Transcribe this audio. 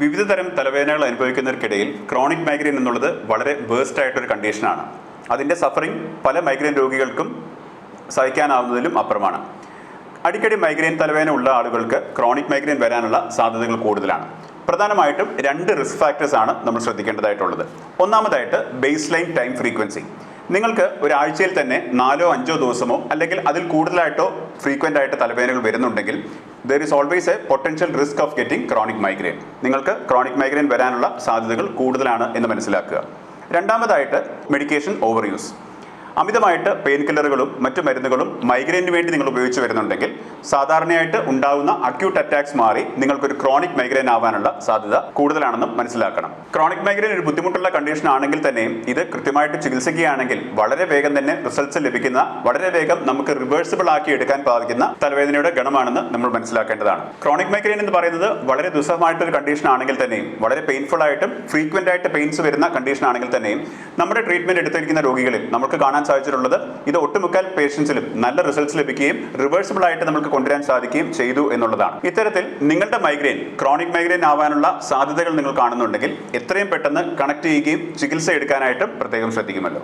വിവിധ തരം തലവേദനകൾ അനുഭവിക്കുന്നവർക്കിടയിൽ chronic migraine എന്നുള്ളത് വളരെ വേഴ്സ്റ്റ് ആയിട്ടൊരു കണ്ടീഷനാണ്. അതിന്റെ സഫറിങ് പല മൈഗ്രെയിൻ രോഗികൾക്കും സഹിക്കാനാവുന്നതിലും അപ്പുറമാണ്. അടിക്കടി മൈഗ്രെയിൻ തലവേദന ഉള്ള ആളുകൾക്ക് ക്രോണിക് മൈഗ്രെയിൻ വരാനുള്ള സാധ്യതകൾ കൂടുതലാണ്. പ്രധാനമായിട്ടും രണ്ട് റിസ്ക് ഫാക്ടേഴ്സാണ് നമ്മൾ ശ്രദ്ധിക്കേണ്ടതായിട്ടുള്ളത്. ഒന്നാമതായിട്ട് ബേസ് ലൈൻ ടൈം ഫ്രീക്വൻസി. നിങ്ങൾക്ക് ഒരാഴ്ചയിൽ തന്നെ നാലോ അഞ്ചോ ദിവസമോ അല്ലെങ്കിൽ അതിൽ കൂടുതലായിട്ടോ ഫ്രീക്വന്റ് ആയിട്ട് തലവേദനകൾ വരുന്നുണ്ടെങ്കിൽ there is always a potential risk of getting chronic migraine നിങ്ങൾക്ക് ക്രോണിക് മൈഗ്രെയിൻ വരാനുള്ള സാധ്യതകൾ കൂടുതലാണ് എന്ന് മനസ്സിലാക്കുക. രണ്ടാമതായിട്ട് മെഡിക്കേഷൻ ഓവർ യൂസ് അമിതമായിട്ട് പെയിൻ കില്ലറുകളും മറ്റു മരുന്നുകളും മൈഗ്രെയിന് വേണ്ടി നിങ്ങൾ ഉപയോഗിച്ച് വരുന്നുണ്ടെങ്കിൽ സാധാരണയായിട്ട് ഉണ്ടാകുന്ന അക്യൂട്ട് അറ്റാക്സ് മാറി നിങ്ങൾക്കൊരു ക്രോണിക് മൈഗ്രെയിൻ ആവാനുള്ള സാധ്യത കൂടുതലാണെന്നും മനസ്സിലാക്കണം. ക്രോണിക് മൈഗ്രെയിൻ ഒരു ബുദ്ധിമുട്ടുള്ള കണ്ടീഷൻ ആണെങ്കിൽ തന്നെയും ഇത് കൃത്യമായിട്ട് ചികിത്സിക്കുകയാണെങ്കിൽ വളരെ വേഗം തന്നെ റിസൾട്ട്സ് ലഭിക്കുന്ന വളരെ വേഗം നമുക്ക് റിവേഴ്സിബിൾ ആക്കി എടുക്കാൻ സാധിക്കുന്ന തലവേദനയുടെ ഗണമാണെന്ന് നമ്മൾ മനസ്സിലാക്കേണ്ടതാണ്. ക്രോണിക് മൈഗ്രെയിൻ എന്ന് പറയുന്നത് വളരെ ദുസ്സഹമായിട്ടൊരു കണ്ടീഷൻ ആണെങ്കിൽ തന്നെയും വളരെ പെയിൻഫുൾ ആയിട്ടും ഫ്രീക്വന്റ് ആയിട്ട് പെയിൻസ് വരുന്ന കണ്ടീഷൻ ആണെങ്കിൽ തന്നെയും നമ്മുടെ ട്രീറ്റ്മെന്റ് എടുത്തിരിക്കുന്ന രോഗികളിൽ നമുക്ക് കാണാൻ സാധിച്ചിട്ടുള്ളത് ഇത് ഒട്ടുമുക്കാൽ പേഷ്യൻസിലും നല്ല റിസൾട്ട്സ് ലഭിക്കുകയും റിവേഴ്സിബിൾ ആയിട്ട് നമുക്ക് കൊണ്ടുവരാൻ സാധിക്കുകയും ചെയ്തു എന്നുള്ളതാണ്. ഇത്തരത്തിൽ നിങ്ങളുടെ മൈഗ്രെയിൻ ക്രോണിക് മൈഗ്രെയിൻ ആവാനുള്ള സാധ്യതകൾ നിങ്ങൾ കാണുന്നുണ്ടെങ്കിൽ എത്രയും പെട്ടെന്ന് കണക്ട് ചെയ്യുകയും ചികിത്സ എടുക്കാനായിട്ടും പ്രത്യേകം ശ്രദ്ധിക്കുമല്ലോ.